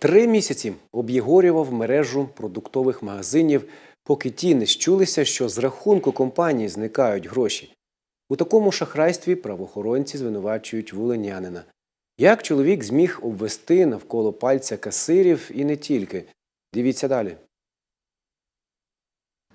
Три місяці об'єгорював мережу продуктових магазинів, поки ті не щулися, що з рахунку компанії зникають гроші. У такому шахрайстві правоохоронці звинувачують вуленянина. Як чоловік зміг обвести навколо пальця касирів і не тільки? Дивіться далі.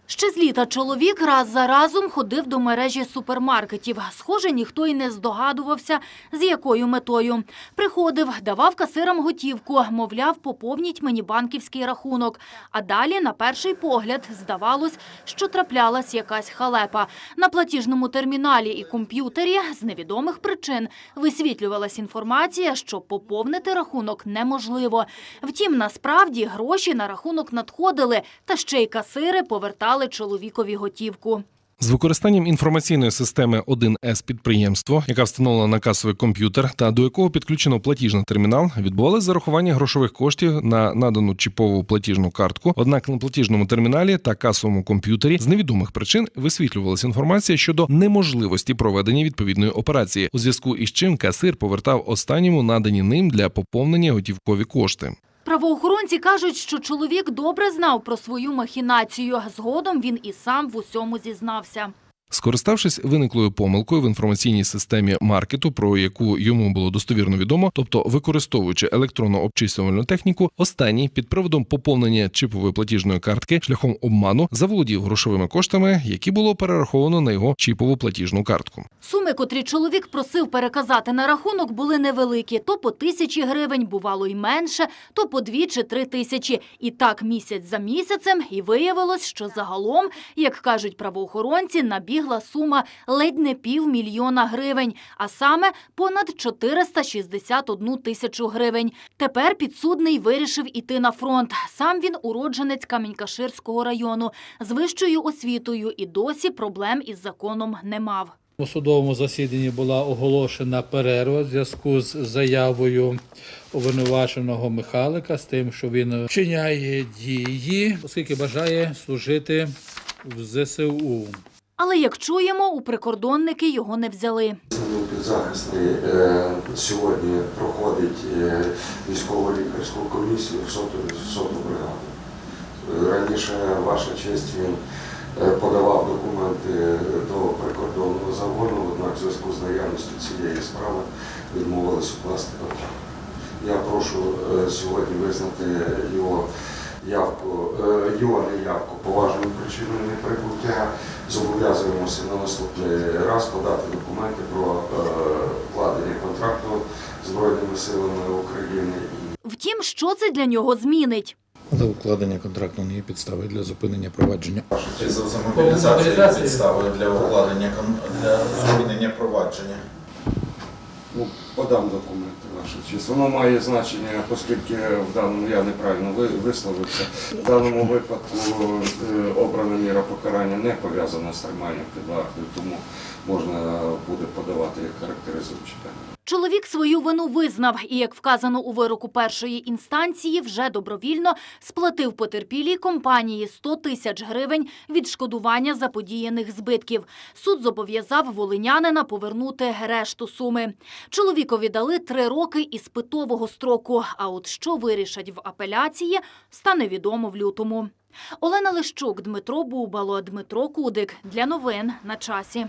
Ще з літа чоловік раз за разом ходив до мережі супермаркетів. Схоже, ніхто й не здогадувався, з якою метою. Приходив, давав касирам готівку, мовляв, поповніть мені банківський рахунок. А далі, на перший погляд, здавалось, що траплялась якась халепа. На платіжному терміналі і комп'ютері з невідомих причин висвітлювалась інформація, що поповнити рахунок неможливо. Втім, насправді гроші на рахунок надходили, та ще й касири повертали чоловікові готівку. З використанням інформаційної системи 1С підприємство, яка встановлена на касовий комп'ютер та до якого підключено платіжний термінал, відбувалось зарахування грошових коштів на надану чіпову платіжну картку. Однак на платіжному терміналі та касовому комп'ютері з невідомих причин висвітлювалася інформація щодо неможливості проведення відповідної операції, у зв'язку із чим касир повертав останньому надані ним для поповнення готівкові кошти. Правоохоронці кажуть, що чоловік добре знав про свою махінацію. Згодом він і сам в усьому зізнався. Скориставшись виниклою помилкою в інформаційній системі маркету, про яку йому було достовірно відомо, тобто використовуючи електронну обчислювальну техніку, останній під приводом поповнення чипової платіжної картки шляхом обману заволодів грошовими коштами, які було перераховано на його чіпову платіжну картку. Суми, котрі чоловік просив переказати на рахунок, були невеликі. То по тисячі гривень, бувало й менше, то по дві чи три тисячі. І так місяць за місяцем. І виявилось, що загалом, як кажуть правоохоронці, набігла сума ледь не півмільйона гривень, а саме понад 461 тисячу гривень. Тепер підсудний вирішив іти на фронт. Сам він уродженець Камінькаширського району з вищою освітою і досі проблем із законом не мав. У судовому засіданні була оголошена перерва в зв'язку з заявою обвинуваченого Михайлика з тим, що він вчиняє дії, оскільки бажає служити в ЗСУ. Але як чуємо, у прикордонники його не взяли. Підзахисний е, сьогодні проходить е, військово-лікарську комісію в соту, бригаду. Раніше ваша честь він е, подавав документи до прикордонного загону, однак в зв'язку з наявністю цієї справи відмовились укласти. Я прошу сьогодні визнати його явку, е, його неявку поважною причиною неприбуття. Зобов'язуємося на наступний раз подати документи про е, вкладення контракту Збройними силами України Втім, що це для нього змінить? Але укладення контракту не є підставою для зупинення провадження. За за мобілізацію підставою для укладення для зупинення провадження? Ну, подам документи вашу честь. Воно має значення, оскільки в даному я неправильно висловився. В даному випадку е, обрана міра покарання не пов'язана з триманням під вартою, тому можна буде подавати як характеризуючі. Чоловік свою вину визнав і, як вказано у вироку першої інстанції, вже добровільно сплатив потерпілій компанії 100 тисяч гривень відшкодування заподіяних збитків. Суд зобов'язав волинянина повернути решту суми. Чоловікові дали три роки іспитового строку. А от що вирішать в апеляції, стане відомо в лютому. Олена Лищук, Дмитро Бубало, Дмитро Кудик. Для новин на часі.